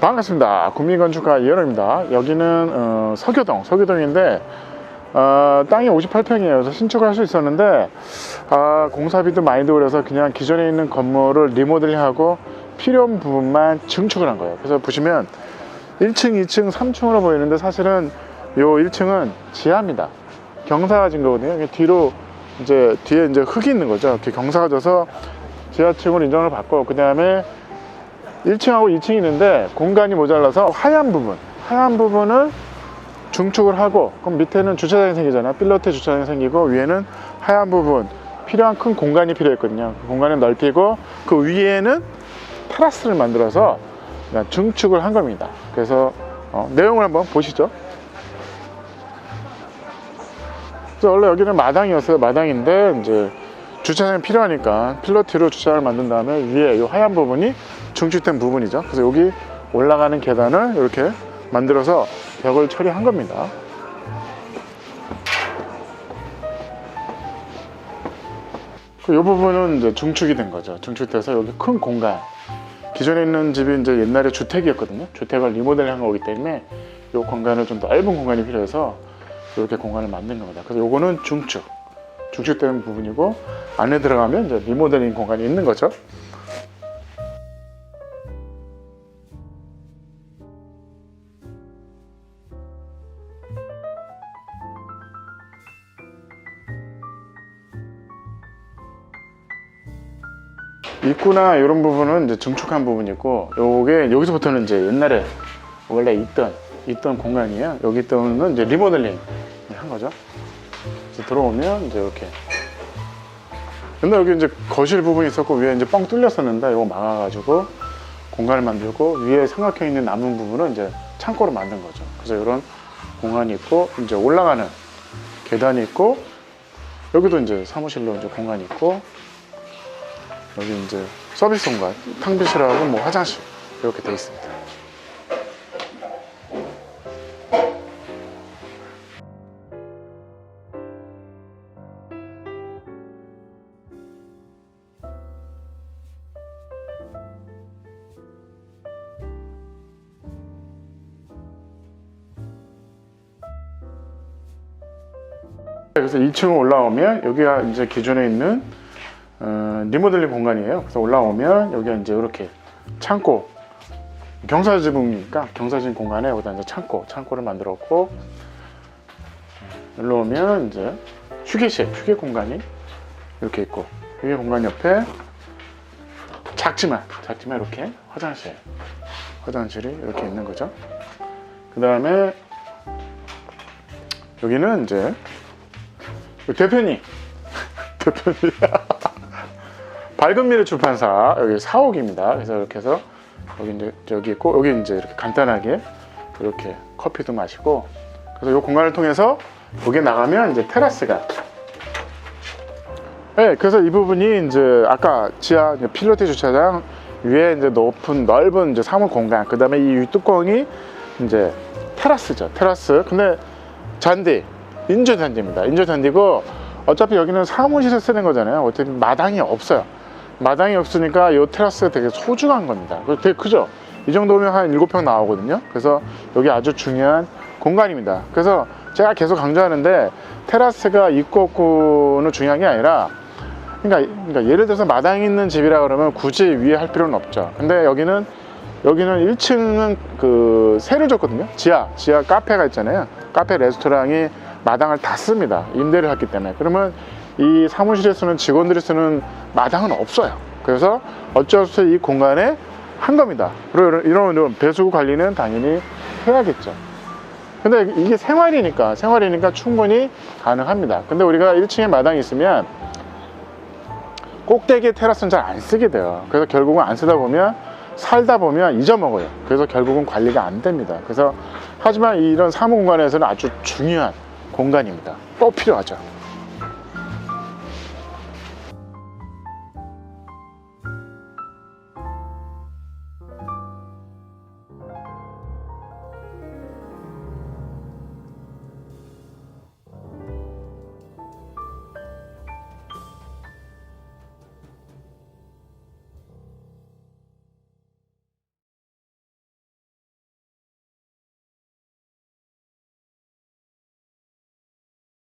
반갑습니다. 국민건축가 이현호입니다. 여기는 어, 서교동, 서교동인데 어, 땅이 58평이에요. 그래서 신축을 할수 있었는데 아, 공사비도 많이 그래서 그냥 기존에 있는 건물을 리모델링하고 필요한 부분만 증축을 한 거예요. 그래서 보시면 1층, 2층, 3층으로 보이는데 사실은 요 1층은 지하입니다. 경사가 진 거거든요. 뒤로 이제 뒤에 이제 흙이 있는 거죠. 이렇게 경사가 져서 지하층으로 인정을 받고 그 다음에 1층하고 2층이 있는데 공간이 모자라서 하얀 부분, 하얀 부분을 중축을 하고 그럼 밑에는 주차장이 생기잖아요. 필로테 주차장이 생기고 위에는 하얀 부분 필요한 큰 공간이 필요했거든요. 그 공간을 넓히고 그 위에는 테라스를 만들어서 중축을 한 겁니다. 그래서 어, 내용을 한번 보시죠. 그래서 원래 여기는 마당이었어요. 마당인데 이제 주차장이 필요하니까 필로티로 주차장을 만든 다음에 위에 이 하얀 부분이 중축된 부분이죠. 그래서 여기 올라가는 계단을 이렇게 만들어서 벽을 처리한 겁니다. 이 부분은 이제 중축이 된 거죠. 중축돼서 여기 큰 공간. 기존에 있는 집이 이제 옛날에 주택이었거든요. 주택을 리모델링 한 거기 때문에 이 공간을 좀 넓은 공간이 필요해서 이렇게 공간을 만든 겁니다. 그래서 요거는 중축. 중축되는 부분이고 안에 들어가면 이제 리모델링 공간이 있는 거죠. 입구나 이런 부분은 이제 중축한 부분이고 요게 여기서부터는 이제 옛날에 원래 있던 있던 공간이에요. 여기 있던 건 이제 리모델링 한 거죠. 이제 들어오면 이제 이렇게 옛날 여기 이제 거실 부분이 있었고 위에 이제 뻥 뚫렸었는데 이거 막아가지고 공간을 만들고 위에 삼각형 있는 남은 부분은 이제 창고로 만든 거죠. 그래서 이런 공간이 있고 이제 올라가는 계단이 있고 여기도 이제 사무실로 이제 공간이 있고 여기 이제 서비스 공간, 탕비실하고 뭐 화장실 이렇게 돼 있습니다. 그래서 2층 올라오면 여기가 이제 기존에 있는 어, 리모델링 공간이에요. 그래서 올라오면 여기가 이제 이렇게 창고 경사지붕이니까 경사진 공간에 여기다 이제 창고 창고를 만들었고 일로 오면 이제 휴게실 휴게 공간이 이렇게 있고 휴게 공간 옆에 작지만 작지만 이렇게 화장실 화장실이 이렇게 있는 거죠. 그 다음에 여기는 이제 대표님 대표님 밝은 미래 출판사 여기 사옥입니다. 그래서 이렇게 해서 여기 이제 저기 있고 여기 이제 이렇게 간단하게 이렇게 커피도 마시고 그래서 이 공간을 통해서 여기 나가면 이제 테라스가. 네, 그래서 이 부분이 이제 아까 지하 필로티 주차장 위에 이제 높은 넓은 이제 사무 공간 그 다음에 이 뚜껑이 이제 테라스죠 테라스. 근데 잔디 인조 잔디입니다. 인조 잔디고 어차피 여기는 사무실에 쓰는 거잖아요. 어차피 마당이 없어요 마당이 없으니까 이 테라스가 되게 소중한 겁니다. 되게 크죠? 이 정도면 한 7평 나오거든요. 그래서 여기 아주 중요한 공간입니다. 그래서 제가 계속 강조하는데 테라스가 있고 없고는 중요한 게 아니라 그러니까, 그러니까 예를 들어서 마당이 있는 집이라 그러면 굳이 위에 할 필요는 없죠. 근데 여기는 여기는 1층은 그 세를 줬거든요. 지하, 지하 카페가 있잖아요. 카페 레스토랑이 마당을 다 씁니다. 임대를 했기 때문에. 그러면 이 사무실에 쓰는 직원들이 쓰는 마당은 없어요. 그래서 어쩔 수 없이 이 공간에 한 겁니다. 이런, 배수구 관리는 당연히 해야겠죠. 근데 이게 생활이니까, 생활이니까 충분히 가능합니다. 근데 우리가 1층에 마당이 있으면 꼭대기 테라스는 잘 안 쓰게 돼요. 그래서 결국은 안 쓰다 보면 살다 보면 잊어먹어요. 그래서 결국은 관리가 안 됩니다. 그래서 하지만 이런 사무 공간에서는 아주 중요한 공간입니다. 꼭 필요하죠.